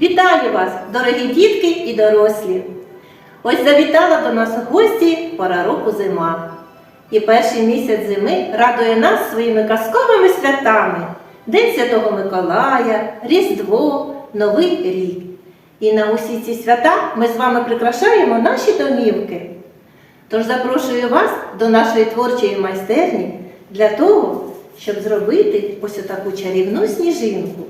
Вітаю вас, дорогі дітки і дорослі! Ось завітала до нас у гості пора року зима. І перший місяць зими радує нас своїми казковими святами День Святого Миколая, Різдво, Новий рік. І на усі ці свята ми з вами прикрашаємо наші домівки. Тож запрошую вас до нашої творчої майстерні для того, щоб зробити ось таку чарівну сніжинку.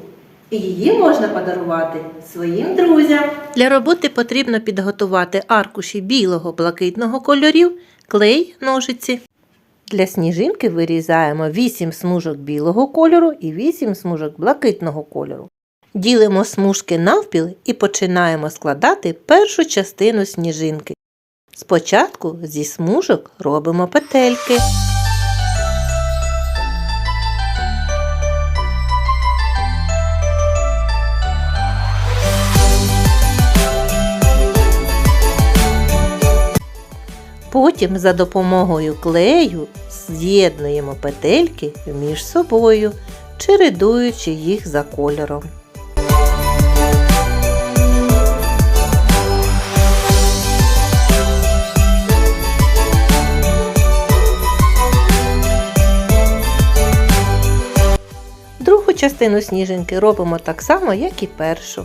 І її можна подарувати своїм друзям. Для роботи потрібно підготувати аркуші білого блакитного кольорів, клей, ножиці. Для сніжинки вирізаємо 8 смужок білого кольору і 8 смужок блакитного кольору. Ділимо смужки навпіл і починаємо складати першу частину сніжинки. Спочатку зі смужок робимо петельки. Потім за допомогою клею з'єднуємо петельки між собою, чередуючи їх за кольором. Другу частину сніжинки робимо так само, як і першу.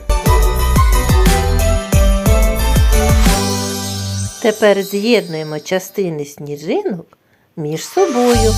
Тепер з'єднуємо частини сніжинок між собою.